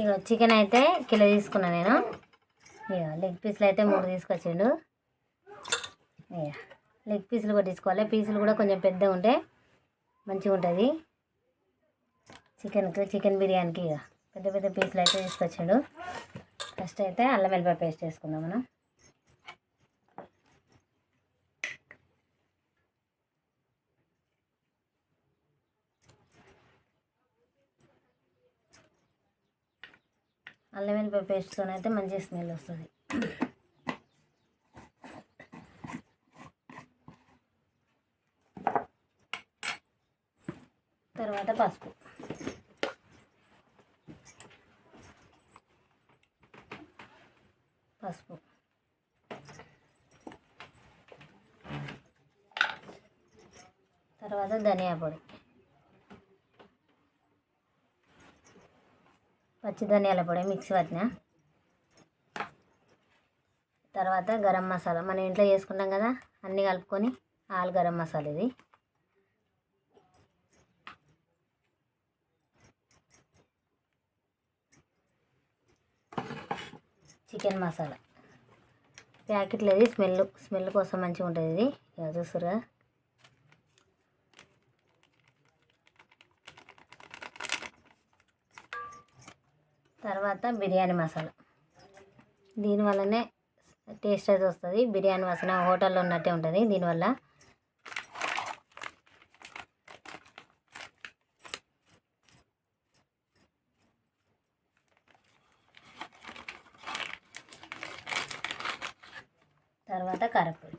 ఇక చికెన్ అయితే కిలో తీసుకున్నా నేను. ఇక లెగ్ పీసులు అయితే మూడు తీసుకొచ్చిండు. ఇక లెగ్ పీసులు కూడా తీసుకోవాలి. పీసులు కూడా కొంచెం పెద్దగా ఉంటే మంచిగా ఉంటుంది. చికెన్కి చికెన్ బిర్యానీకి ఇక పెద్ద పెద్ద పీసులు అయితే తీసుకొచ్చిండు. ఫస్ట్ అయితే అల్లం వెల్లిపాయ పేస్ట్ వేసుకుందాం మనం. అల్లం వెల్లిపాయ పేస్ట్తో అయితే మంచి స్మెల్ వస్తుంది. తర్వాత పసుపు. పసుపు. తర్వాత ధనియా పొడి. పచ్చి ధనియాల పొడి మిక్సీ పట్టిన. తర్వాత గరం మసాలా మనం ఇంట్లో చేసుకుంటాం కదా అన్నీ కలుపుకొని ఆలు గరం మసాలా ఇది. చికెన్ మసాలా. ప్యాకెట్లో ఇది స్మెల్ స్మెల్ కోసం మంచిగా ఉంటుంది ఇది. ఇక తర్వాత బిర్యానీ మసాలా. దీనివల్లనే టేస్ట్ అయితే వస్తుంది. బిర్యానీ వాసన హోటల్లో ఉన్నట్టే ఉంటుంది. దీనివల్ల తర్వాత కారపొడి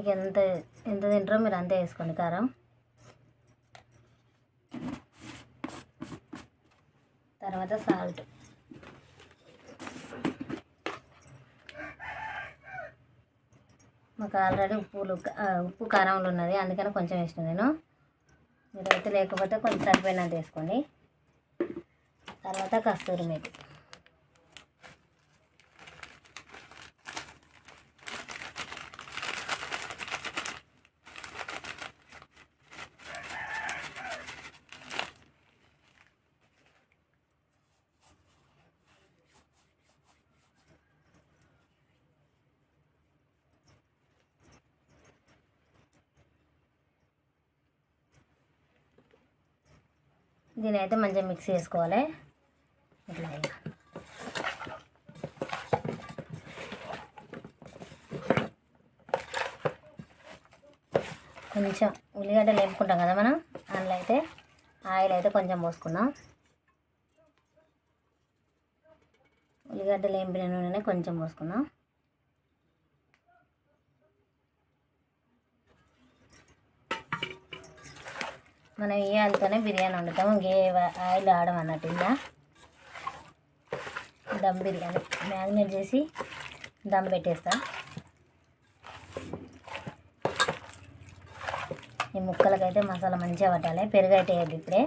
మీకు ఎంత ఎంత తింటారో మీరు అంతే వేసుకోండి. కారం. తర్వాత సాల్ట్. మాకు ఆల్రెడీ ఉప్పులు ఉప్పు కారంలో ఉన్నది. అందుకని కొంచెం వేసిన నేను. మీరైతే లేకపోతే కొంచెం సరిపోయినంత వేసుకోండి. తర్వాత కస్తూరి మేతి. దీని అయితే మంచిగా మిక్స్ చేసుకోవాలి. ఇట్లా ఇక. కొంచెం ఉల్లిగడ్డలు లేపుకుంటాం కదా మనం అందులో అయితే ఆయిల్ అయితే కొంచెం పోసుకుందాం. ఉల్లిగడ్డలు వేపిన నూనెనే కొంచెం పోసుకుందాం. మనం ఈ ఆయిల్తోనే బిర్యానీ వండుతాము ఇంకే ఆయిల్ ఆడడం అన్నట్టు ఇలా దమ్ బిర్యానీ. మ్యారినేట్ చేసి దమ్ పెట్టేస్తా. ఈ ముక్కలకైతే మసాలా మంచిగా పట్టాలి. పెరుగు అయితే ఇప్పుడే.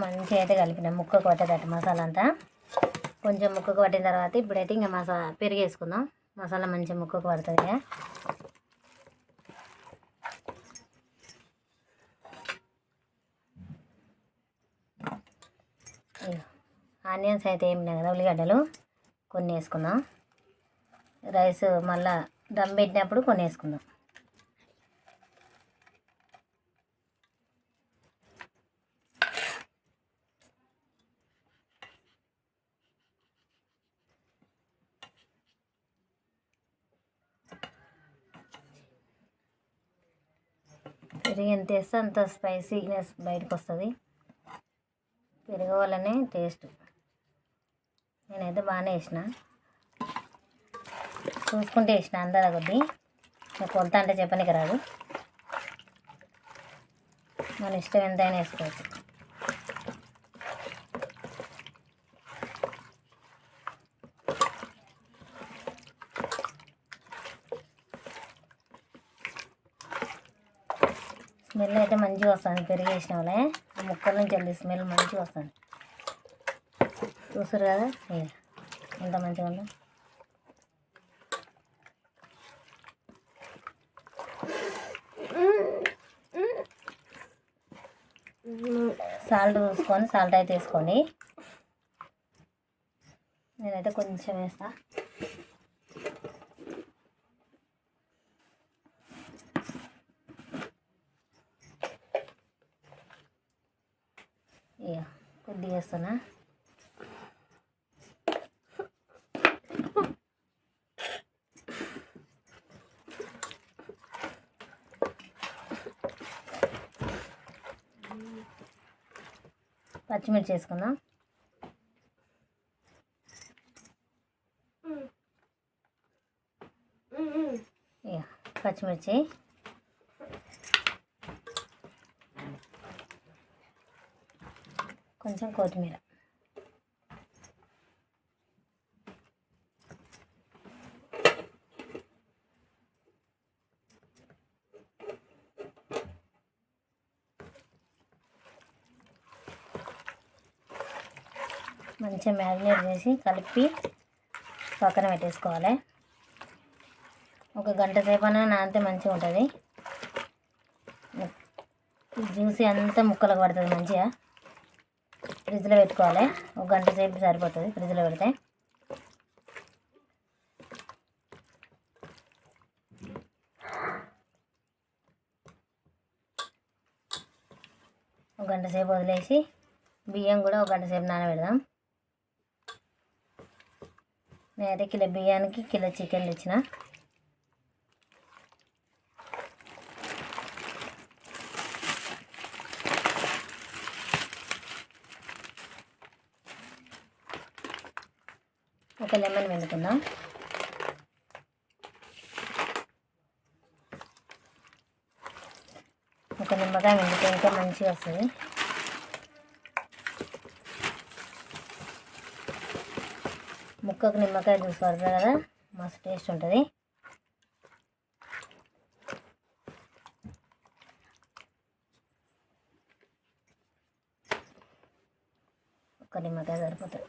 మంచిగా అయితే కలిపిన. ముక్కకు పట్టేటట్టు మసాలా అంతా. కొంచెం ముక్కకు పట్టిన తర్వాత ఇప్పుడైతే ఇంకా మసాలా పెరుగు వేసుకుందాం మసాలా మంచిగా ముక్కకు పడుతుంది ఇక. ఆనియన్స్ అయితే ఏం కదా ఉల్లిగడ్డలు. కొన్ని వేసుకుందాం రైస్ మళ్ళీ దమ్ పెట్టినప్పుడు కొన్ని వేసుకుందాం పెరుగు ఎంత వేస్తే అంత స్పైసీనెస్ బయటకు వస్తుంది. పెరుగు వల్లనే టేస్ట్ నేనైతే బాగానే వేసిన. చూసుకుంటే వేసిన అందర కొద్దీ. నాకు కొలత అంటే చెప్పనికి రాదు. మన ఇష్టం ఎంతైనా వేసుకోవచ్చు స్మెల్ అయితే మంచిగా వస్తుంది పెరిగి వేసిన వాళ్ళే ఆ ముక్కల నుంచి వెళ్ళి స్మెల్ మంచిగా వస్తుంది చూసారు కదా ఎంత మంచిగా ఉందో సాల్ట్ చూసుకొని సాల్ట్ అయితే వేసుకోండి నేనైతే కొంచెం వేస్తాను ఇక కొద్దిగా వేస్తున్నా పచ్చిమిర్చి వేసుకుందాం. పచ్చిమిర్చి. కొంచెం కొత్తిమీర. మంచిగా మ్యారినేట్ చేసి కలిపి పక్కన పెట్టేసుకోవాలి. ఒక గంట సేపు అయినా నానితే మంచిగా ఉంటుంది. జ్యూసీ అంతా ముక్కలకు పడుతుంది మంచిగా? ఫ్రిడ్జ్లో పెట్టుకోవాలి. ఒక గంట సేపు సరిపోతుంది ఫ్రిడ్జ్లో పెడితే. ఒక గంట సేపు వదిలేసి బియ్యం కూడా ఒక గంట సేపు నానబెడదాం. నేనైతే కిలో బియ్యానికి కిలో చికెన్ తెచ్చిన ఒక లెమన్ వెనుకుందాం ఒక నిమ్మకాయ వెండితే ఇంకా మంచిగా వస్తుంది. ముక్కకు నిమ్మకాయ జ్యూస్ పడుతుంది కదా మస్తు టేస్ట్ ఉంటుంది. ఒక నిమ్మకాయ సరిపోతుంది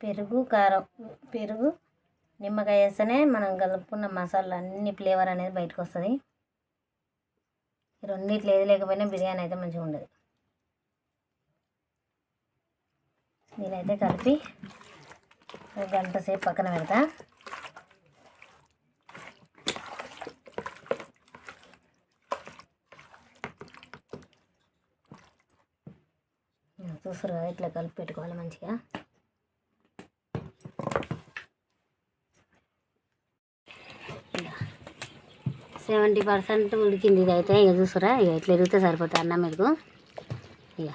పెరుగు కారం పెరుగు నిమ్మకాయ వేస్తేనే మనం కలుపుకున్న మసాలా అన్ని ఫ్లేవర్ అనేది బయటకు వస్తుంది. ఈ రెండిట్లు ఏది లేకపోయినా బిర్యానీ అయితే మంచిగా ఉండదు. నేనైతే కలిపి ఒక గంట సేపు పక్కన పెడతా. చూసారు కదా ఇట్లా కలిపి పెట్టుకోవాలి మంచిగా. సెవెంటీ పర్సెంట్ ఉడికింది ఇది అయితే ఇక చూసారా ఇక ఇట్లా ఎరిగితే సరిపోతుంది అన్నం మీకు ఇక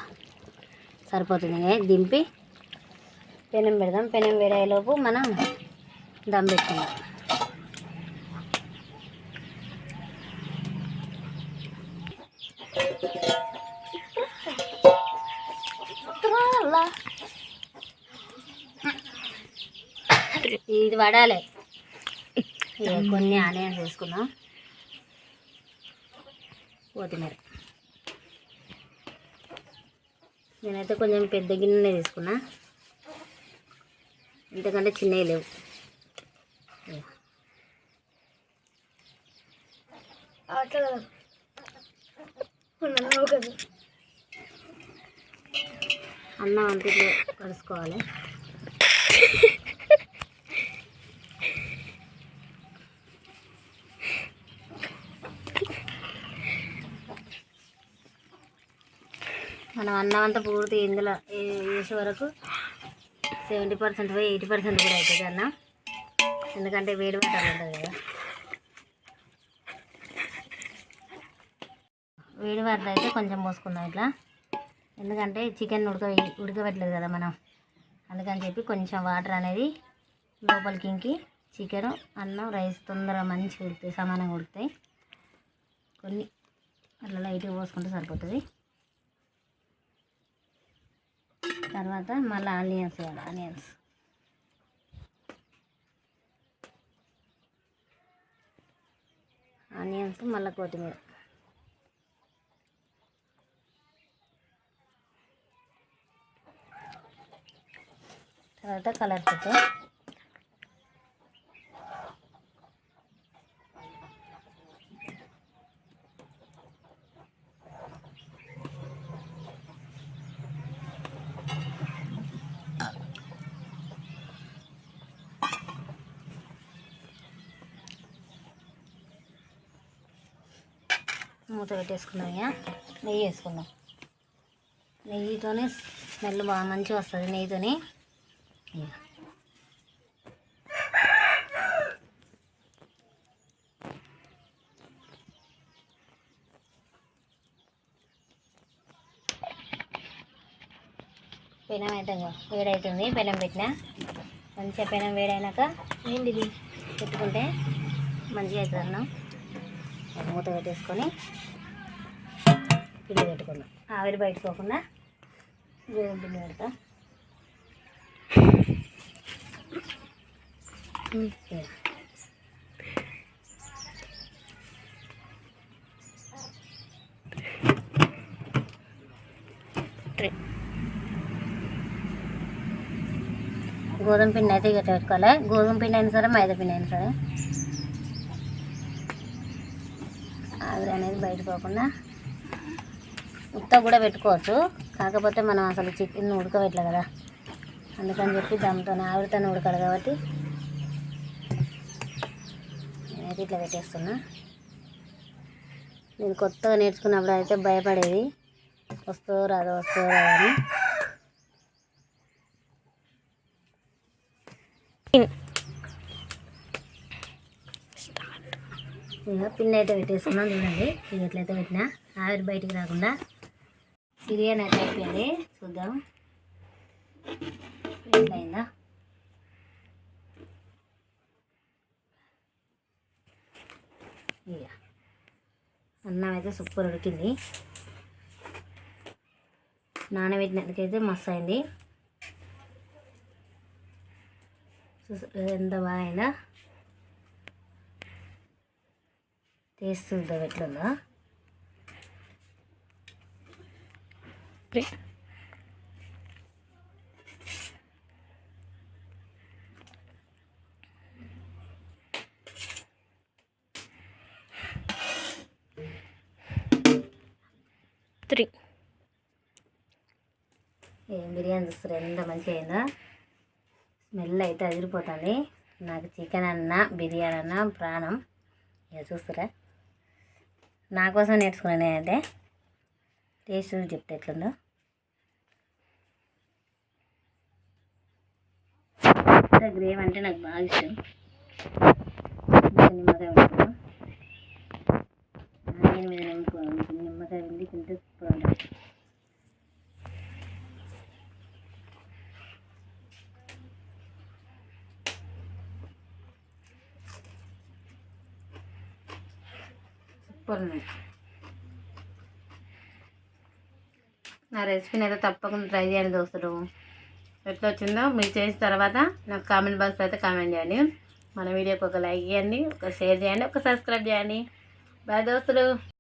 సరిపోతుంది. ఇక దింపి పెనం పెడదాం. పెనం వేడేలోపు మనం దమ్ పెట్టుకుందాం. ఇది పడాలి కొన్ని ఆనియన్స్ వేసుకుందాం. కొత్తిమీర. నేనైతే కొంచెం పెద్ద గిన్నెనే తీసుకున్నా. ఇంతకంటే చిన్నవి లేవు. అన్నం అంతా కలుసుకోవాలి. మనం అన్నం అంతా పూర్తి ఇందులో వేసే వరకు సెవెంటీ పర్సెంట్ పోయి ఎయిటీ పర్సెంట్ కూడా అవుతుంది అన్న. ఎందుకంటే వేడి వాటర్ ఉంటుంది కదా. వేడి వాటర్ అయితే కొంచెం పోసుకుందాం ఇట్లా. ఎందుకంటే చికెన్ ఉడక ఉడకబెట్టలేదు కదా మనం. అందుకని చెప్పి కొంచెం వాటర్ అనేది లోపలికి ఇంకి చికెన్ అన్నం రైస్ తొందరగా మంచిగా ఉడుకుతాయి సమానంగా ఉడుకుతాయి. కొన్ని అట్లా లైట్గా పోసుకుంటే సరిపోతుంది. తర్వాత మళ్ళీ ఆనియన్స్ వేయాలి ఆనియన్స్. ఆనియన్స్ మళ్ళీ కొత్తిమీర. తర్వాత కలర్ ఫోటో మూత పెట్టేసుకున్నాం నెయ్యి వేసుకుందాం. నెయ్యితోనే స్మెల్ బాగా మంచిగా వస్తుంది నెయ్యితోని. పెనం అయితే వేడవుతుంది పెనం పెట్టిన. మంచిగా పెనం వేడైనాక ఏంటిది పెట్టుకుంటే మంచిగా అవుతుంది అన్నం. మూత పెట్టేసుకొని పిండి పెట్టుకున్నాం ఆవిరి బయటకోకుండా గోధుమ పిండి పెడతా. గోధుమ పిండి అయితే గట్ట పెట్టుకోవాలి? గోధుమ పిండి అయినా సరే మైదా పిండి అయినా సరే. ఆవిరి అనేది బయట పోకుండా ఉత్త కూడా పెట్టుకోవచ్చు. కాకపోతే మనం అసలు చికెన్ ఉడకబెట్టలే కదా. అందుకని చెప్పి దాంతో ఆవిరితోనే ఉడకాలి కాబట్టి నేనైతే ఇట్లా పెట్టేస్తున్నా. నేను కొత్తగా నేర్చుకున్నప్పుడు అయితే భయపడేది. వస్తూ రాదో వస్తూ రాదని అని. ఇక పిన్ అయితే పెట్టేసుకున్నాం చూడండి. ఇది ఎట్లయితే పెట్టినా ఆవిరి బయటికి రాకుండా. బిర్యానీ అయితే అయిపోయింది. చూద్దాం. అయిందా ఇక అన్నం అయితే సూపర్ ఉడికింది నానబెట్టినందుకైతే మస్తు అయింది ఎంత బాగా అయిందా టేస్ట్ చూద్దాం ఎట్లుందో త్రీ ఏం బిర్యానీ చూస్తారు ఎంత మంచిగా అయిందో. స్మెల్ అయితే అదిరిపోతుంది. నాకు చికెన్ అన్న బిర్యానీ అన్న ప్రాణం. ఇక చూస్తారా నా కోసం నేర్చుకున్నాను నేనైతే. టేస్ట్ చూసి చెప్తే ఎట్లుందో. గ్రేవ్ అంటే నాకు బాగా ఇష్టం. నిమ్మకాయ ఉంటుంది నేను మీద నిమ్మకాయ ఉంది తింటే సూపర్ ఉంటుంది. సూపర్ నా రెసిపీని అయితే తప్పకుండా ట్రై చేయండి దోస్తులు. ఎట్లా వచ్చిందో మీరు చేసిన తర్వాత నాకు కామెంట్ బాక్స్లో అయితే కామెంట్ చేయండి. మన వీడియోకి ఒక లైక్ చేయండి ఒక షేర్ చేయండి ఒక సబ్స్క్రైబ్ చేయండి. బాయ్ దోస్తులు